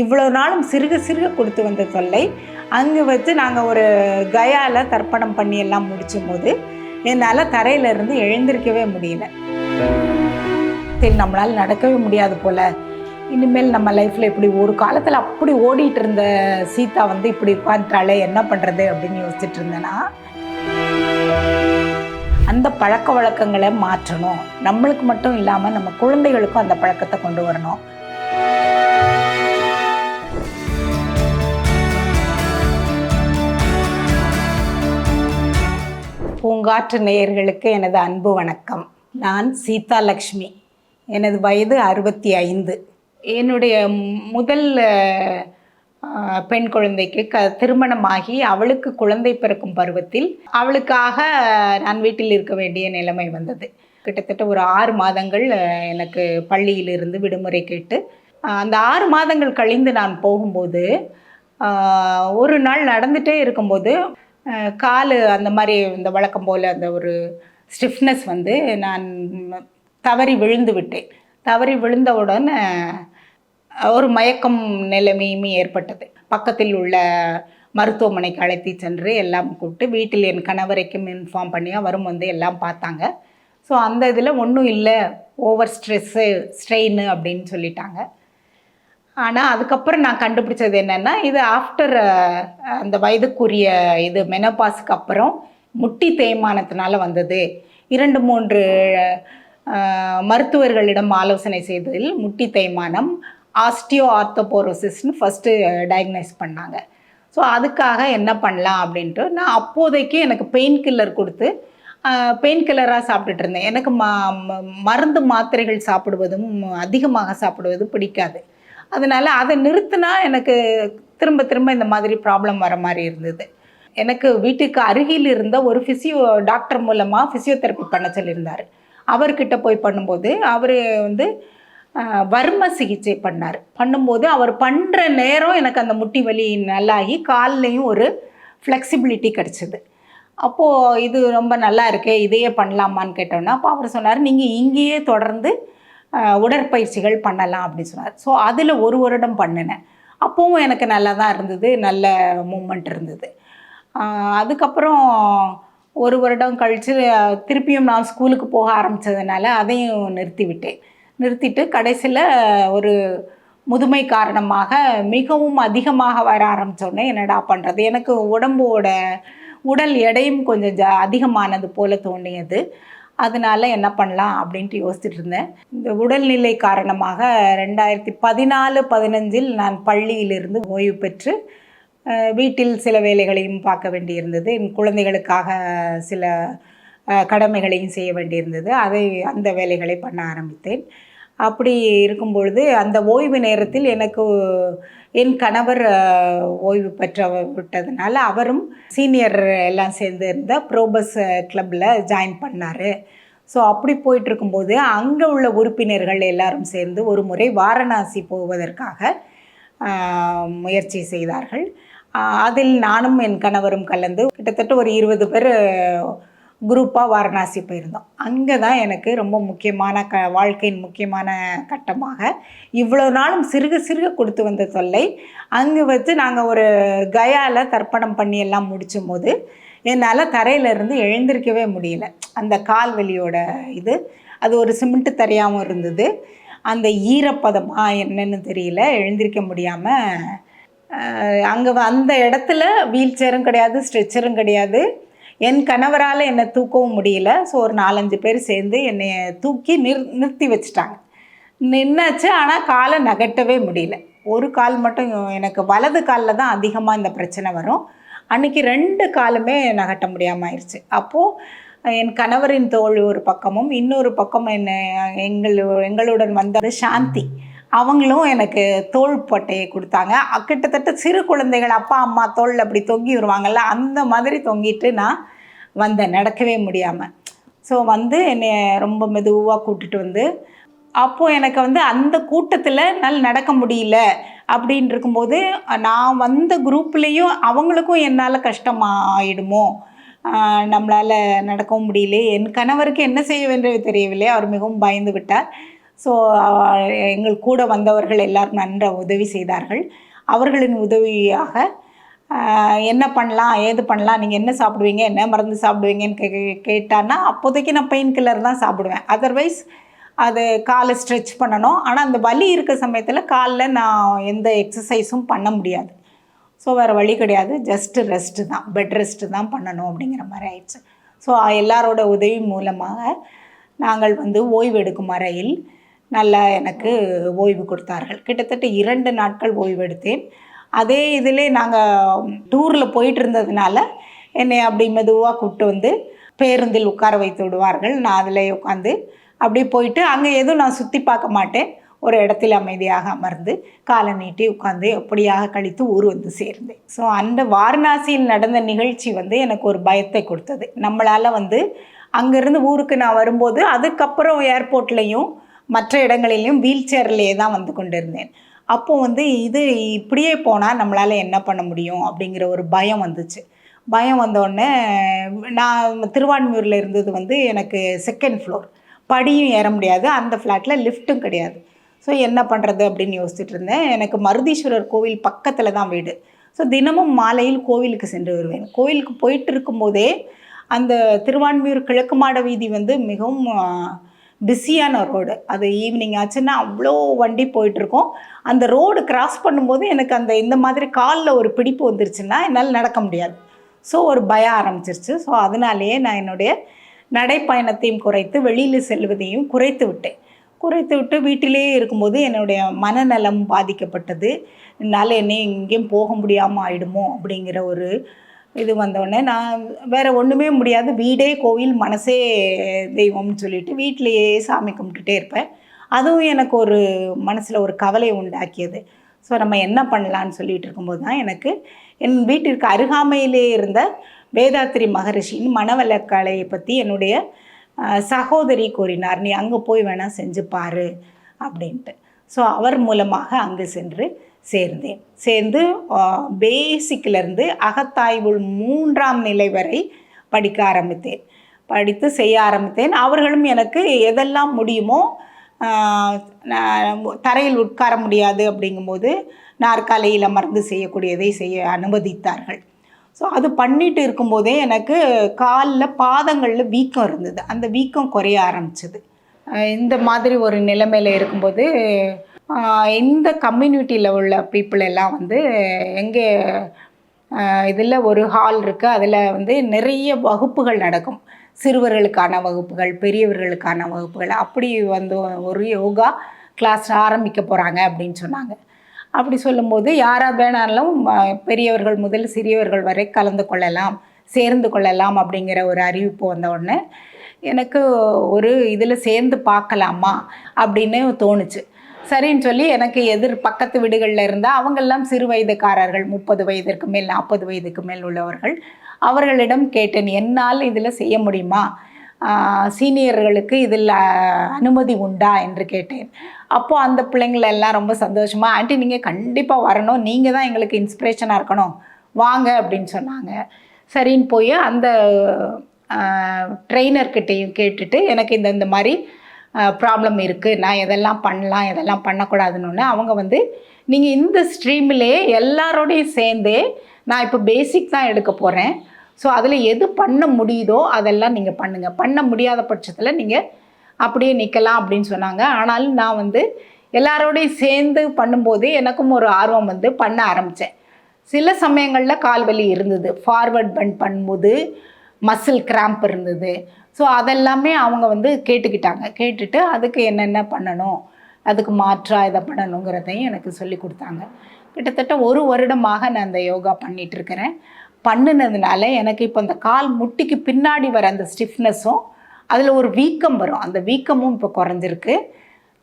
இவ்வளோ நாளும் சிறுக சிறுக கொடுத்து வந்த தொல்லை அங்கே வச்சு நாங்கள் ஒரு கயாவில் தர்ப்பணம் பண்ணி எல்லாம் முடிச்சும் போது என்னால் தரையிலிருந்து எழுந்திருக்கவே முடியல. சரி நம்மளால் நடக்கவே முடியாது போல். இனிமேல் நம்ம லைஃப்பில் இப்படி ஒரு காலத்தில் அப்படி ஓடிட்டு இருந்த சீதா வந்து இப்படி உட்காந்துட்டாலே என்ன பண்ணுறது அப்படின்னு யோசிச்சுட்டு இருந்தேன்னா அந்த பழக்க வழக்கங்களை மாற்றணும். நம்மளுக்கு மட்டும் இல்லாமல் நம்ம குழந்தைகளுக்கும் அந்த பழக்கத்தை கொண்டு வரணும். பூங்காற்று நேயர்களுக்கு எனது அன்பு வணக்கம். நான் சீதா லக்ஷ்மி. எனது வயது அறுபத்தி ஐந்து. என்னுடைய முதல் பெண் குழந்தைக்கு க திருமணமாகி அவளுக்கு குழந்தை பிறக்கும் பருவத்தில் அவளுக்காக நான் வீட்டில் இருக்க வேண்டிய நிலைமை வந்தது. கிட்டத்தட்ட ஒரு ஆறு மாதங்கள் எனக்கு பள்ளியிலிருந்து விடுமுறை கேட்டு அந்த ஆறு மாதங்கள் கழிந்து நான் போகும்போது ஒரு நாள் நடந்துகிட்டே இருக்கும்போது கால் அந்த மாதிரி இந்த வழக்கம் போல் அந்த ஒரு ஸ்டிஃப்னஸ் வந்து நான் தவறி விழுந்து விட்டேன். தவறி விழுந்தவுடன் ஒரு மயக்கம் நிலைமையுமே ஏற்பட்டது. பக்கத்தில் உள்ள மருத்துவமனைக்கு அழைத்து சென்று எல்லாம் கூப்பிட்டு வீட்டில் என் கணவரைக்கும் இன்ஃபார்ம் பண்ணி அவரும் வந்து எல்லாம் பார்த்தாங்க. ஸோ அந்த இதில் ஒன்றும் இல்லை. ஓவர் ஸ்ட்ரெஸ்ஸு ஸ்ட்ரெயின் அப்படின்னு சொல்லிட்டாங்க. ஆனால் அதுக்கப்புறம் நான் கண்டுபிடிச்சது என்னென்னா இது ஆஃப்டர் அந்த வயதுக்குரிய இது மெனபாஸுக்கு அப்புறம் முட்டி தேய்மானத்தினால வந்தது. இரண்டு மூன்று மருத்துவர்களிடம் ஆலோசனை செய்ததில் முட்டி தேய்மானம் ஆஸ்டியோ ஆர்த்தோபோரோசிஸ்னு ஃபஸ்ட்டு டயக்னைஸ் பண்ணாங்க. ஸோ அதுக்காக என்ன பண்ணலாம் அப்படின்ட்டு நான் அப்போதைக்கு எனக்கு பெயின் கில்லர் கொடுத்து பெயின் கில்லராக சாப்பிட்டுட்டு இருந்தேன். எனக்கு ம ம- மருந்து மாத்திரைகள் சாப்பிடுவதும் அதிகமாக சாப்பிடுவது பிடிக்காது. அதனால் அதை நிறுத்தினா எனக்கு திரும்ப திரும்ப இந்த மாதிரி ப்ராப்ளம் வர மாதிரி இருந்தது. எனக்கு வீட்டுக்கு அருகில் இருந்த ஒரு ஃபிசியோ டாக்டர் மூலமாக ஃபிசியோதெரப்பி பண்ண சொல்லியிருந்தார். அவர்கிட்ட போய் பண்ணும்போது அவர் வந்து வர்ம சிகிச்சை பண்ணார். பண்ணும்போது அவர் பண்ணுற நேரம் எனக்கு அந்த முட்டி வலி நல்லாகி கால்லையும் ஒரு ஃப்ளெக்சிபிலிட்டி கிடச்சிது. அப்போது இது ரொம்ப நல்லா இருக்கே இதையே பண்ணலாமான்னு கேட்டோன்னா அப்போ அவர் சொன்னார் நீங்கள் இங்கேயே தொடர்ந்து உடற்பயிற்சிகள் பண்ணலாம் அப்படின்னு சொன்னார். ஸோ அதில் ஒரு வருடம் பண்ணினேன். அப்போவும் எனக்கு நல்லா தான் இருந்தது நல்ல மூமெண்ட் இருந்தது. அதுக்கப்புறம் ஒரு வருடம் கழித்து திருப்பியும் நான் ஸ்கூலுக்கு போக ஆரம்பித்ததுனால அதையும் நிறுத்திவிட்டேன். நிறுத்திட்டு கடைசியில் ஒரு முதுமை காரணமாக மிகவும் அதிகமாக வர ஆரம்பித்தோடனே என்னடா பண்ணுறது எனக்கு உடம்போட உடல் எடையும் கொஞ்சம் ஜா அதிகமானது போல தோணியது அதனால என்ன பண்ணலாம் அப்படின்ட்டு யோசிச்சுட்டு இருந்தேன். இந்த உடல்நிலை காரணமாக ரெண்டாயிரத்தி பதினாலு பதினஞ்சில் நான் பள்ளியிலிருந்து ஓய்வு பெற்று வீட்டில் சில வேலைகளையும் பார்க்க வேண்டியிருந்தது. என் குழந்தைகளுக்காக சில கடமைகளையும் செய்ய வேண்டியிருந்தது. அதை அந்த வேலைகளை பண்ண ஆரம்பித்தேன். அப்படி இருக்கும் பொழுது அந்த ஓய்வு நேரத்தில் எனக்கு என் கணவர் ஓய்வு பெற்ற விட்டதுனால அவரும் சீனியர் எல்லாம் சேர்ந்து இருந்த ப்ரோபஸ் கிளப்பில் ஜாயின் பண்ணார். ஸோ அப்படி போயிட்டுருக்கும்போது அங்கே உள்ள உறுப்பினர்கள் எல்லாரும் சேர்ந்து ஒரு முறை வாரணாசி போவதற்காக முயற்சி செய்தார்கள். அதில் நானும் என் கணவரும் கலந்து கிட்டத்தட்ட ஒரு இருபது பேர் குரூப்பாக வாரணாசி போயிருந்தோம். அங்கே தான் எனக்கு ரொம்ப முக்கியமான க வாழ்க்கையின் முக்கியமான கட்டமாக. இவ்வளோ நாளும் சிறுக சிறுக கொடுத்து வந்த தொல்லை. அங்கே வச்சு நாங்கள் ஒரு கயாவில் தர்ப்பணம் பண்ணி எல்லாம் முடிச்சும் போது என்னால் தரையிலிருந்து எழுந்திருக்கவே முடியல. அந்த கால் வலியோட இது அது ஒரு சிமெண்ட்டு தரையாகவும் இருந்தது. அந்த ஈரப்பதமாக என்னன்னு தெரியல எழுந்திருக்க முடியாமல் அங்கே அந்த இடத்துல வீல் சேரும் கிடையாது ஸ்ட்ரெச்சரும் கிடையாது. என் கணவரால் என்னை தூக்கவும் முடியல. ஸோ ஒரு நாலஞ்சு பேர் சேர்ந்து என்னை தூக்கி நிறு நிறுத்தி வச்சுட்டாங்க. நின்னாச்சு ஆனால் காலை நகட்டவே முடியல. ஒரு கால் மட்டும் எனக்கு வலது காலில் தான் அதிகமாக இந்த பிரச்சனை வரும். அன்னைக்கு ரெண்டு காலுமே நகட்ட முடியாமல் ஆயிடுச்சு அப்போது என் கணவரின் தோல் ஒரு பக்கமும் இன்னொரு பக்கம் என்ன எங்கள் எங்களுடன் வந்தது சாந்தி. அவங்களும் எனக்கு தோள் பட்டையை கொடுத்தாங்க. கிட்டத்தட்ட சிறு குழந்தைகள் அப்பா அம்மா தோல் அப்படி தொங்கி வருவாங்கல்ல அந்த மாதிரி தொங்கிட்டு நான் வந்தேன். நடக்கவே முடியாமல் ஸோ வந்து என்னை ரொம்ப மெதுவாக கூட்டிகிட்டு வந்து அப்போது எனக்கு வந்து அந்த கூட்டத்தில் என்னால் நடக்க முடியல அப்படின்னு இருக்கும்போது நான் வந்த குரூப்லேயும் அவங்களுக்கும் என்னால் கஷ்டமாயிடுமோ? நம்மளால் நடக்கவும் முடியல என் கணவருக்கு என்ன செய்ய வேண்டியது தெரியவில்லை. அவர் மிகவும் பயந்து விட்டார். ஸோ எங்கள் கூட வந்தவர்கள் எல்லாரும் நன்ற உதவி செய்தார்கள். அவர்களின் உதவியாக என்ன பண்ணலாம் ஏது பண்ணலாம் நீங்கள் என்ன சாப்பிடுவீங்க என்ன மருந்து சாப்பிடுவீங்கன்னு கே கேட்டான்னா அப்போதைக்கு நான் பெயின் கில்லர் தான் சாப்பிடுவேன். அதர்வைஸ் அது காலை ஸ்ட்ரெச் பண்ணணும். ஆனால் அந்த வலி இருக்க சமயத்தில் காலில் நான் எந்த எக்ஸசைஸும் பண்ண முடியாது. ஸோ வேறு வழி கிடையாது. ஜஸ்ட்டு ரெஸ்ட்டு தான். பெட் ரெஸ்ட்டு தான் பண்ணணும் அப்படிங்கிற மாதிரி ஆயிடுச்சு. ஸோ எல்லாரோட உதவி மூலமாக நாங்கள் வந்து ஓய்வு எடுக்கும் அறையில் நல்லா எனக்கு ஓய்வு கொடுத்தார்கள். கிட்டத்தட்ட இரண்டு நாட்கள் ஓய்வு எடுத்தேன் அதே இதிலே நாங்கள் டூரில் போயிட்டு இருந்ததுனால என்னை அப்படி மெதுவாக கூப்பிட்டு வந்து பேருந்தில் உட்கார வைத்து விடுவார்கள். நான் அதில் உட்காந்து அப்படியே போயிட்டு அங்கே எதுவும் நான் சுற்றி பார்க்க மாட்டேன். ஒரு இடத்தில் அமைதியாக அமர்ந்து காலை நீட்டி உட்காந்து எப்படியாக கழித்து ஊர் வந்து சேர்ந்தேன். ஸோ அந்த வாரணாசியில் நடந்த நிகழ்ச்சி வந்து எனக்கு ஒரு பயத்தை கொடுத்தது. நம்மளால் வந்து அங்கேருந்து ஊருக்கு நான் வரும்போது அதுக்கப்புறம் ஏர்போர்ட்லேயும் மற்ற இடங்களிலும் வீல் சேர்லேயே தான் வந்து கொண்டிருந்தேன். அப்போ வந்து இது இப்படியே போனால் நம்மளால் என்ன பண்ண முடியும் அப்படிங்கிற ஒரு பயம் வந்துச்சு. பயம் வந்தோடனே நான் திருவான்மியூரில் இருந்தது வந்து எனக்கு செகண்ட் ஃப்ளோர் படியும் ஏற முடியாது அந்த ஃப்ளாட்டில் லிஃப்ட்டும் கிடையாது. ஸோ என்ன பண்ணுறது அப்படின்னு யோசிச்சுட்டு இருந்தேன். எனக்கு மருதீஸ்வரர் கோவில் பக்கத்தில் தான் வீடு. ஸோ தினமும் மாலையில் கோவிலுக்கு சென்று வருவேன். கோவிலுக்கு போயிட்டு இருக்கும்போதே அந்த திருவான்மியூர் கிழக்கு மாட வீதி வந்து மிகவும் பிஸியான ரோடு. அது ஈவினிங் ஆச்சுன்னா அவ்வளோ வண்டி போயிட்டுருக்கோம். அந்த ரோடு கிராஸ் பண்ணும்போது எனக்கு அந்த இந்த மாதிரி காலில் ஒரு பிடிப்பு வந்துருச்சுன்னா என்னால் நடக்க முடியாது. ஸோ ஒரு பயம் ஆரம்பிச்சிருச்சு. ஸோ அதனாலேயே நான் என்னுடைய நடைப்பயணத்தையும் குறைத்து வெளியில் செல்வதையும் குறைத்து விட்டேன். குறைத்து விட்டு வீட்டிலேயே இருக்கும்போது என்னுடைய மனநலம் பாதிக்கப்பட்டது. என்னால் என்னை எங்கேயும் போக முடியாமல் ஆயிடுமோ அப்படிங்கிற ஒரு இது வந்தோடனே நான் வேறு ஒன்றுமே முடியாது. வீடே கோவில் மனசே தெய்வம்னு சொல்லிட்டு வீட்டிலேயே சாமி கும்பிட்டுட்டே இருப்பேன். அதுவும் எனக்கு ஒரு மனசில் ஒரு கவலை உண்டாக்கியது. ஸோ நம்ம என்ன பண்ணலான்னு சொல்லிட்டு இருக்கும்போது தான் எனக்கு என் வீட்டிற்கு அருகாமையிலே இருந்த வேதாத்திரி மகரிஷியின் மனவளக்கலையை பற்றி என்னுடைய சகோதரி கூறினார். நீ அங்கே போய் வேணால் செஞ்சு பாரு அப்படின்ட்டு. ஸோ அவர் மூலமாக அங்கு சென்று சேர்ந்தேன். சேர்ந்து பேசிக்கிலேருந்து அகத்தாய்வுள் மூன்றாம் நிலை வரை படிக்க ஆரம்பித்தேன். படித்து செய்ய ஆரம்பித்தேன். அவர்களும் எனக்கு எதெல்லாம் முடியுமோ நான் தரையில் உட்கார முடியாது அப்படிங்கும்போது நாற்காலியில் அமர்ந்து செய்யக்கூடியதை செய்ய அனுமதித்தார்கள். ஸோ அது பண்ணிட்டு இருக்கும்போதே எனக்கு காலில் பாதங்களில் வீக்கம் இருந்தது. அந்த வீக்கம் குறைய ஆரம்பிச்சது. இந்த மாதிரி ஒரு நிலைமையில் இருக்கும்போது இந்த கம்யூனிட்டியில் உள்ள பீப்புள் எல்லாம் வந்து எங்கே இதில் ஒரு ஹால் இருக்குது அதில் வந்து நிறைய வகுப்புகள் நடக்கும். சிறுவர்களுக்கான வகுப்புகள் பெரியவர்களுக்கான வகுப்புகள். அப்படி வந்து ஒரு யோகா கிளாஸ் ஆரம்பிக்க போகிறாங்க அப்படின்னு சொன்னாங்க. அப்படி சொல்லும்போது யாராக வேணாலும் பெரியவர்கள் முதல் சிறியவர்கள் வரை கலந்து கொள்ளலாம் சேர்ந்து கொள்ளலாம் அப்படிங்கிற ஒரு அறிவிப்பு வந்த உடனே எனக்கு ஒரு இதில் சேர்ந்து பார்க்கலாமா அப்படின்னு தோணுச்சு. சரின்னு சொல்லி எனக்கு எதிர் பக்கத்து வீடுகளில் இருந்தால் அவங்கெல்லாம் சிறு வயதுக்காரர்கள் முப்பது வயதிற்கு மேல் நாற்பது வயதுக்கு மேல் உள்ளவர்கள் அவர்களிடம் கேட்டேன் என்னால் இதில் செய்ய முடியுமா? சீனியர்களுக்கு இதில் அனுமதி உண்டா? என்று கேட்டேன். அப்போது அந்த பிள்ளைங்கள எல்லாம் ரொம்ப சந்தோஷமாக ஆண்டி நீங்கள் கண்டிப்பாக வரணும். நீங்கள் தான் எங்களுக்கு இன்ஸ்பிரேஷனாக இருக்கணும். வாங்க அப்படின்னு சொன்னாங்க. சரின்னு போய் அந்த ட்ரெயினர்கிட்டையும் கேட்டுட்டு எனக்கு இந்த இந்த மாதிரி ப்ராப்ளம் இருக்குது நான் எதெல்லாம் பண்ணலாம் எதெல்லாம் பண்ணக்கூடாதுன்னு அவங்க வந்து நீங்கள் இந்த ஸ்ட்ரீம்லேயே எல்லாரோடையும் சேர்ந்தே நான் இப்போ பேசிக் தான் எடுக்க போகிறேன் ஸோ அதில் எது பண்ண முடியுதோ அதெல்லாம் நீங்கள் பண்ணுங்கள் பண்ண முடியாத பட்சத்தில் நீங்கள் அப்படியே நிற்கலாம் அப்படின்னு சொன்னாங்க. ஆனாலும் நான் வந்து எல்லாரோடையும் சேர்ந்து பண்ணும்போது எனக்கும் ஒரு ஆர்வம் வந்து பண்ண ஆரம்பித்தேன் சில சமயங்களில் கால்வலி இருந்தது. ஃபார்வர்ட் பண்ட் பண்ணும்போது மசில் கிராம்ப் இருந்தது. ஸோ அதெல்லாமே அவங்க வந்து கேட்டுக்கிட்டாங்க. கேட்டுட்டு அதுக்கு என்னென்ன பண்ணணும்? அதுக்கு மாற்றாக இதை பண்ணணுங்கிறதையும் எனக்கு சொல்லி கொடுத்தாங்க. கிட்டத்தட்ட ஒரு வருடமாக நான் அந்த யோகா பண்ணிகிட்ருக்கிறேன் பண்ணினதுனால எனக்கு இப்போ அந்த கால் முட்டிக்கு பின்னாடி வர அந்த ஸ்டிஃப்னஸும் அதில் ஒரு வீக்கம் வரும். அந்த வீக்கமும் இப்போ குறைஞ்சிருக்கு.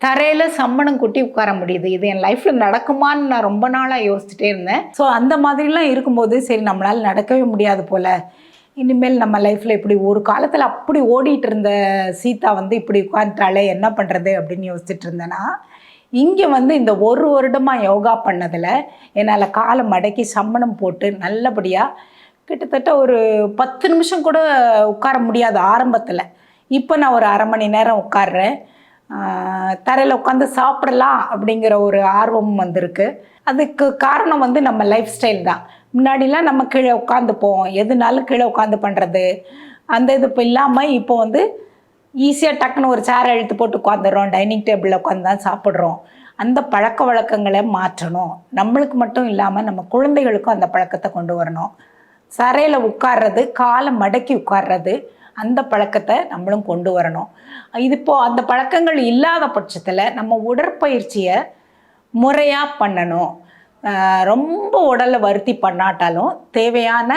தரையில் சம்மணம் கொட்டி உட்கார முடியுது. இது என் லைஃப்பில் நடக்குமான்னு நான் ரொம்ப நாளாக யோசிச்சுட்டே இருந்தேன். ஸோ அந்த மாதிரிலாம் இருக்கும்போது சரி நம்மளால் நடக்கவே முடியாது போல். இனிமேல் நம்ம லைஃப்பில் இப்படி ஒரு காலத்தில் அப்படி ஓடிட்டு இருந்த சீதா வந்து இப்படி உட்காந்துட்டாலே என்ன பண்ணுறது அப்படின்னு யோசிச்சுட்டு இருந்தேன்னா இங்கே வந்து இந்த ஒரு வருடமாக யோகா பண்ணதில் என்னால் காலை மடக்கி சம்மணம் போட்டு நல்லபடியாக கிட்டத்தட்ட ஒரு பத்து நிமிஷம் கூட உட்கார முடியாது ஆரம்பத்தில். இப்போ நான் ஒரு அரை மணி நேரம் உட்காடுறேன் தரையில் உட்காந்து சாப்பிடலாம் அப்படிங்கிற ஒரு ஆர்வம் வந்திருக்கு. அதுக்கு காரணம் வந்து நம்ம லைஃப் ஸ்டைல் தான். முன்னாடிலாம் நம்ம கீழே உட்காந்துப்போம் எதுனாலும் கீழே உட்காந்து பண்ணுறது அந்த இது இப்போ இல்லாமல் இப்போ வந்து ஈஸியாக டக்குன்னு ஒரு சேரை எழுத்து போட்டு உட்காந்துடுறோம் டைனிங் டேபிளில் உட்காந்து தான் சாப்பிட்றோம். அந்த பழக்க வழக்கங்களை மாற்றணும். நம்மளுக்கு மட்டும் இல்லாமல் நம்ம குழந்தைகளுக்கும் அந்த பழக்கத்தை கொண்டு வரணும். சரையில் உட்கார்றது காலை மடக்கி உட்கார்றது அந்த பழக்கத்தை நம்மளும் கொண்டு வரணும். இது இப்போது அந்த பழக்கங்கள் இல்லாத பட்சத்தில் நம்ம உடற்பயிற்சியை முறையாக பண்ணணும். ரொம்ப உடலை வருத்தி பண்ணாட்டாலும் தேவையான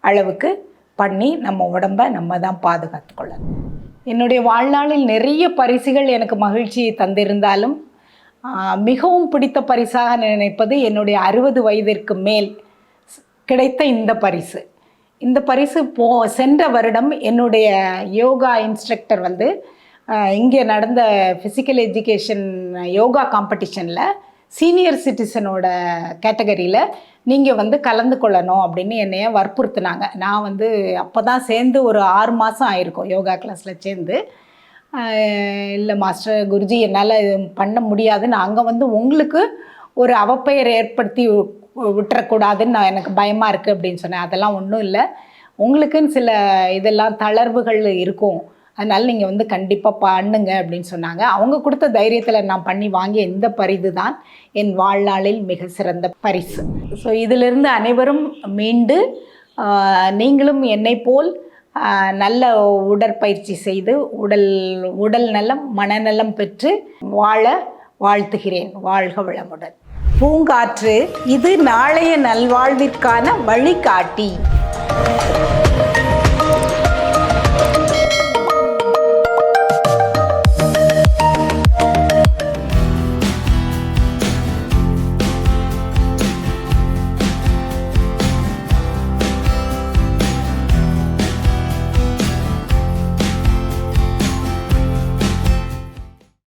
அளவுக்கு பண்ணி நம்ம உடம்பை நம்ம தான் பாதுகாத்துக்கொள்ளணும் என்னுடைய வாழ்நாளில் நிறைய பரிசுகள் எனக்கு மகிழ்ச்சியை தந்திருந்தாலும் மிகவும் பிடித்த பரிசாக நினைப்பது என்னுடைய அறுபது வயதிற்கு மேல் கிடைத்த இந்த பரிசு. இந்த பரிசு போ சென்ற வருடம் என்னுடைய யோகா இன்ஸ்ட்ரக்டர் வந்து இங்கே நடந்த ஃபிசிக்கல் எஜுகேஷன் யோகா காம்படிஷனில் சீனியர் சிட்டிசனோட கேட்டகரியில் நீங்கள் வந்து கலந்து கொள்ளணும் அப்படின்னு என்னைய வற்புறுத்தினாங்க. நான் வந்து அப்போ தான் சேர்ந்து ஒரு ஆறு மாதம் ஆயிருக்கும் யோகா கிளாஸில் சேர்ந்து. இல்லை மாஸ்டர் குருஜி என்னால் இது பண்ண முடியாதுன்னு அங்கே வந்து உங்களுக்கு ஒரு அவப்பெயர் ஏற்படுத்தி விட்டுறக்கூடாதுன்னு நான் எனக்கு பயமாக இருக்குது அப்படின்னு சொன்னேன். அதெல்லாம் ஒன்றும் இல்லை. உங்களுக்குன்னு சில இதெல்லாம் தளர்வுகள் இருக்கும். அதனால் நீங்கள் வந்து கண்டிப்பாக பண்ணுங்க அப்படின்னு சொன்னாங்க. அவங்க கொடுத்த தைரியத்தில் நான் பண்ணி வாங்கிய இந்த பரிது தான் என் வாழ்நாளில் மிக சிறந்த பரிசு. ஸோ இதிலிருந்து அனைவரும் மீண்டு நீங்களும் என்னை போல் நல்ல உடற்பயிற்சி செய்து உடல் உடல் நலம் மனநலம் பெற்று வாழ வாழ்த்துகிறேன். வாழ்க வளமுடன். பூங்காற்று இது நாளைய நல்வாழ்விற்கான வழிகாட்டி.